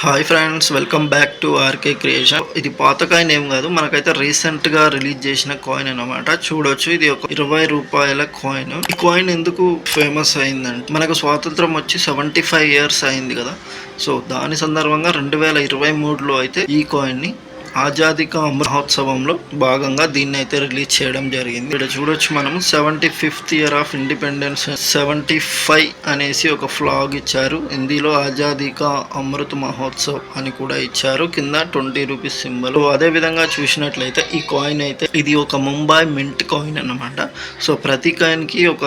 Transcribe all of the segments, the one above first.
Hi friends welcome back to RK creation ఇది పాత coin ఏం కాదు మనకైతే రీసెంట్గా రిలీజ్ చేసిన కాయిన్ అన్నమాట. చూడొచ్చు ఇది ఒక ఇరవై రూపాయల కాయిన్ ఈ కాయిన్ ఎందుకు ఫేమస్ అయిందంటే మనకు స్వాతంత్రం వచ్చి సెవెంటీ ఫైవ్ ఇయర్స్ అయింది కదా. సో దాని సందర్భంగా రెండు వేల ఇరవై మూడులో అయితే ఈ కాయిన్ని ఆజాదీ కా మహోత్సవంలో భాగంగా దీన్ని అయితే రిలీజ్ చేయడం జరిగింది. ఇక్కడ చూడొచ్చు మనం seventy fifth year of independence seventy five అనేసి ఒక ఫ్లాగ్ ఇచ్చారు. హిందీలో ఆజాదీ కా అమృత్ మహోత్సవ్ అని కూడా ఇచ్చారు. కింద ట్వంటీ రూపీస్ సింబల్. అదే విధంగా చూసినట్లయితే ఈ కాయిన్ అయితే ఇది ఒక ముంబై మింట్ కాయిన్ అన్నమాట. సో ప్రతి కాయిన్కి ఒక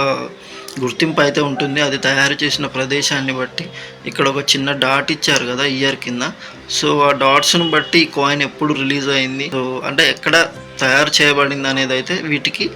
గుర్తింపు అయితే ఉంటుంది. అది తయారు చేసిన ప్రదేశాన్ని బట్టి ఇక్కడ ఒక చిన్న డాట్ ఇచ్చారు కదా ఇయర్ కింద. సో ఆ డాట్స్ను బట్టి ఈ కాయిన్ ఎప్పుడు రిలీజ్ అయింది. సో అంటే ఎక్కడ తయారు చేయబడింది అనేది అయితే వీటికి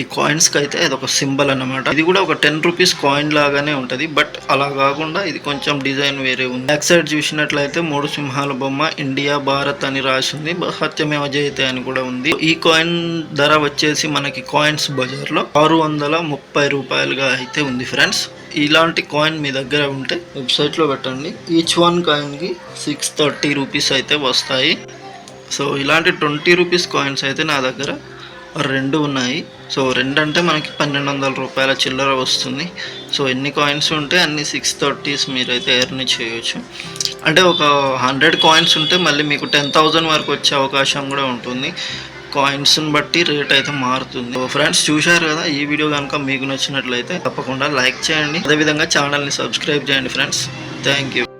ఈ కాయిన్స్కి అయితే అది ఒక సింబల్ అన్నమాట. ఇది కూడా ఒక టెన్ రూపీస్ కాయిన్ లాగానే ఉంటుంది. బట్ అలా కాకుండా ఇది కొంచెం డిజైన్ వేరే ఉంది. బ్యాక్ సైడ్ చూసినట్లయితే మూడు సింహాల బొమ్మ ఇండియా భారత్ అని రాసి ఉంది సత్యమేవ జయతే అని కూడా ఉంది. ఈ కాయిన్ ధర వచ్చేసి మనకి కాయిన్స్ బజార్లో ఆరు వందల ముప్పై రూపాయలుగా అయితే ఉంది ఫ్రెండ్స్. ఇలాంటి కాయిన్ మీ దగ్గర ఉంటే వెబ్సైట్లో పెట్టండి. ఈచ్ వన్ కాయిన్కి సిక్స్ థర్టీ రూపీస్ అయితే వస్తాయి. సో ఇలాంటి ట్వంటీ రూపీస్ కాయిన్స్ అయితే నా దగ్గర రెండు ఉన్నాయి. సో రెండు అంటే మనకి పన్నెండు వందల రూపాయల చిల్లర వస్తుంది. సో ఎన్ని కాయిన్స్ ఉంటే అన్ని సిక్స్ థర్టీస్ మీరైతే ఎర్న్ చేయొచ్చు. అంటే ఒక హండ్రెడ్ కాయిన్స్ ఉంటే మళ్ళీ మీకు టెన్ థౌజండ్ వరకు వచ్చే అవకాశం కూడా ఉంటుంది. కాయిన్స్ని బట్టి రేట్ అయితే మారుతుంది. ఫ్రెండ్స్ చూశారు కదా? ఈ వీడియో కనుక మీకు నచ్చినట్లయితే తప్పకుండా లైక్ చేయండి. అదేవిధంగా ఛానల్ని సబ్స్క్రైబ్ చేయండి ఫ్రెండ్స్ థ్యాంక్ యూ